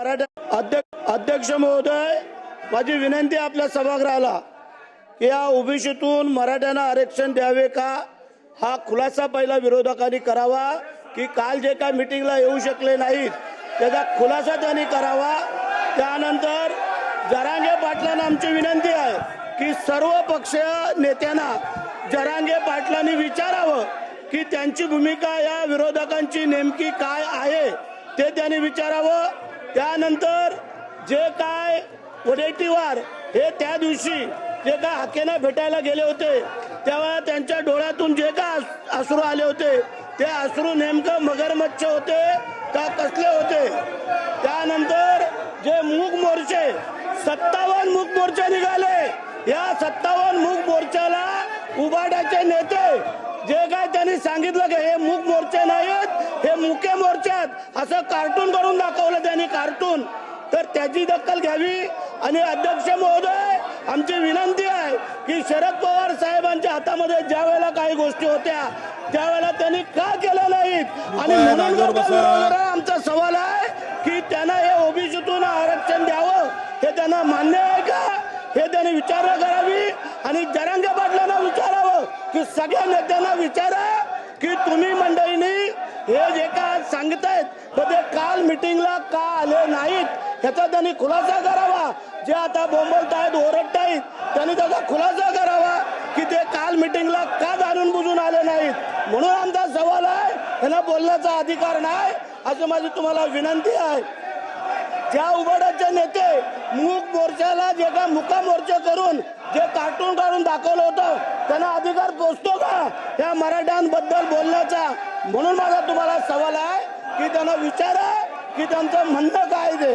मराठा अध्यक्ष महोदय माझी विनंती आपल्या सभागृहाला की या ओबीसीतून मराठ्यांना आरक्षण द्यावे का? हा खुलासा पहिला विरोधकांनी करावा की काल जे काय मिटिंगला येऊ शकले नाहीत त्याचा खुलासा त्यांनी करावा. त्यानंतर जरांगे पाटलांना आमची विनंती आहे की सर्व पक्षीय नेत्यांना जरांगे पाटलांनी विचारावं की त्यांची भूमिका या विरोधकांची नेमकी काय आहे ते त्यांनी विचारावं. त्यानंतर जे काय वडेट्टीवार हे त्या दिवशी जे काय हाकेना भेटायला गेले होते तेव्हा त्यांच्या डोळ्यातून जे काय अस- अश्रू आले होते ते अश्रू नेमकं मगरमच्छ होते का कसले होते? त्यानंतर जे मूग मोर्चे सत्तावन्न मूग मोर्चे निघाले. या सत्तावन्न मूग मोर्चाला उबाड्याचे नेते जे काय त्यांनी सांगितलं की हे मूग मोर्चे नाहीत हे मुके मोर्चे आहेत असं कार्टून करून दाखवलं त्यांनी कार्टून. तर त्याची दखल घ्यावी. आणि अध्यक्ष महोदय आमची विनंती आहे की शरद पवार साहेबांच्या हातामध्ये ज्या वेळेला काही गोष्टी होत्या त्यावेळेला त्यांनी का केल्या नाहीत? आणि म्हणून आमचा सवाल आहे की त्यांना हे ओबीसीतून आरक्षण द्यावं हे त्यांना मान्य आहे का? हे त्यांनी विचार करावी. आणि जरांगे पाटलांना विचारावं की सगळ्या नेत्यांना विचारा की तुम्ही येत आहेत पण ते काल मिटिंगला का आले नाहीत ह्याचा त्यांनी खुलासा करावा. जे आता बोंबलतायत ओरडतायत त्यांनी त्याचा खुलासा करावा की ते काल मिटिंगला का जाणून बुजून आले नाहीत. म्हणून आमचा सवाल आहे त्यांना बोलण्याचा अधिकार नाही असं माझी तुम्हाला विनंती आहे. ज्या उबाडाचे नेते मूक मोर्चाला जे का मुका मोर्चा करून जे कार्टून काढून दाखवलं होतं त्यांना अधिकार पोचतो का? या मराठ्यांबद्दल बोलण्याचा म्हणून माझा तुम्हाला सवाल आहे. की त्यांना विचारा की त्यांचं म्हणणं काय ते